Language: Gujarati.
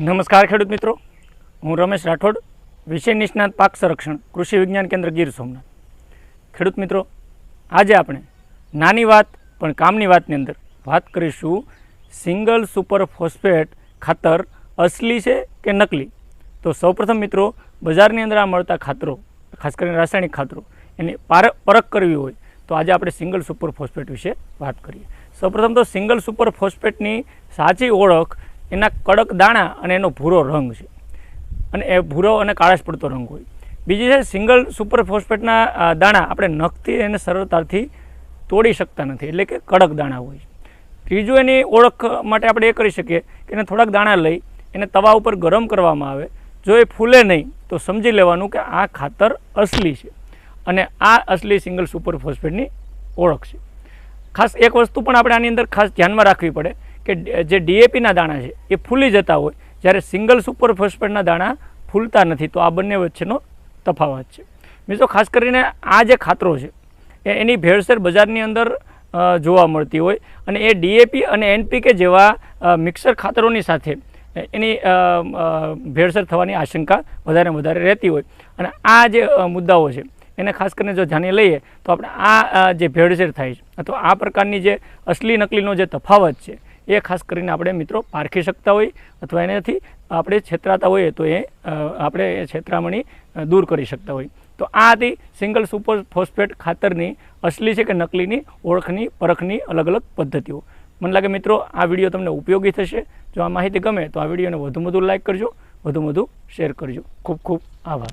નમસ્કાર ખેડૂત મિત્રો. હું રમેશ રાઠોડ, વિષય નિષ્ણાત પાક સંરક્ષણ, કૃષિ વિજ્ઞાન કેન્દ્ર ગીર સોમનાથ. ખેડૂત મિત્રો, આજે આપણે નાની વાત પણ કામની વાતની અંદર વાત કરીશું સિંગલ સુપર ફોસ્ફેટ ખાતર અસલી છે કે નકલી? તો સૌપ્રથમ મિત્રો, બજારની અંદર આ મળતા ખાતરો, ખાસ કરીને રાસાયણિક ખાતરો, એની પાર, પરખ કરવી હોય તો આજે આપણે સિંગલ સુપર ફોસ્ફેટ વિશે વાત કરીએ. સૌપ્રથમ તો સિંગલ સુપર ફોસ્ફેટની સાચી ઓળખ એના કડક દાણા અને એનો ભૂરો રંગ છે. અને એ ભૂરો અને કાળાશ પડતો રંગ હોય. બીજી છે, સિંગલ સુપર ફોસ્ફેટના દાણા આપણે નખથી એને સરળતાથી તોડી શકતા નથી. એટલે કે કડક દાણા હોય ત્રીજું એની ઓળખ માટે આપણે એ કરી શકીએ કે એને થોડાક દાણા લઈ, એને તવા ઉપર ગરમ કરવામાં આવે. જો એ ફૂલે નહીં, તો સમજી લેવાનું કે આ ખાતર અસલી છે. અને આ અસલી સિંગલ સુપર ફોસ્ફેટની ઓળખ છે. ખાસ એક વસ્તુ પણ આપણે આની અંદર ખાસ ધ્યાનમાં રાખવી પડે કે જે ડીએપીના દાણા છે, એ ફૂલી જતા હોય. જ્યારે સિંગલ સુપર ફોસ્ફેટના દાણા ફૂલતા નથી, તો આ બંને વચ્ચેનો તફાવત છે. મિત્રો, ખાસ કરીને આ જે ખાતરો છે એની ભેળસેળ બજારની અંદર જોવા મળતી હોય અને એ ડીએપી અને એનપીકે જેવા મિક્સર ખાતરોની સાથે એની ભેળસેળ થવાની આશંકા વધારે વધારે રહેતી હોય. અને આ જે મુદ્દાઓ છે, એને ખાસ કરીને જો ધ્યાને લઈએ, તો આપણે આ જે ભેળસેળ થાય છે, અથવા આ પ્રકારની જે અસલી નકલીનો જે તફાવત છે એ ખાસ કરીને આપણે મિત્રો પારખી શકતા હોય અથવા એનાથી આપણે છેતરાતા હોઈએ તો એ આપણે એ છેતરામણી દૂર કરી શકતા હોય. તો આ હતી સિંગલ સુપર ફોસ્ફેટ ખાતરની અસલી છે કે નકલીની ઓળખની, પરખની અલગ અલગ પદ્ધતિઓ. મને લાગે મિત્રો આ વીડિયો તમને ઉપયોગી થશે. જો આ માહિતી ગમે તો આ વિડીયોને વધુ વધુ લાઇક કરજો વધુ વધુ શેર કરજો. ખૂબ ખૂબ આભાર.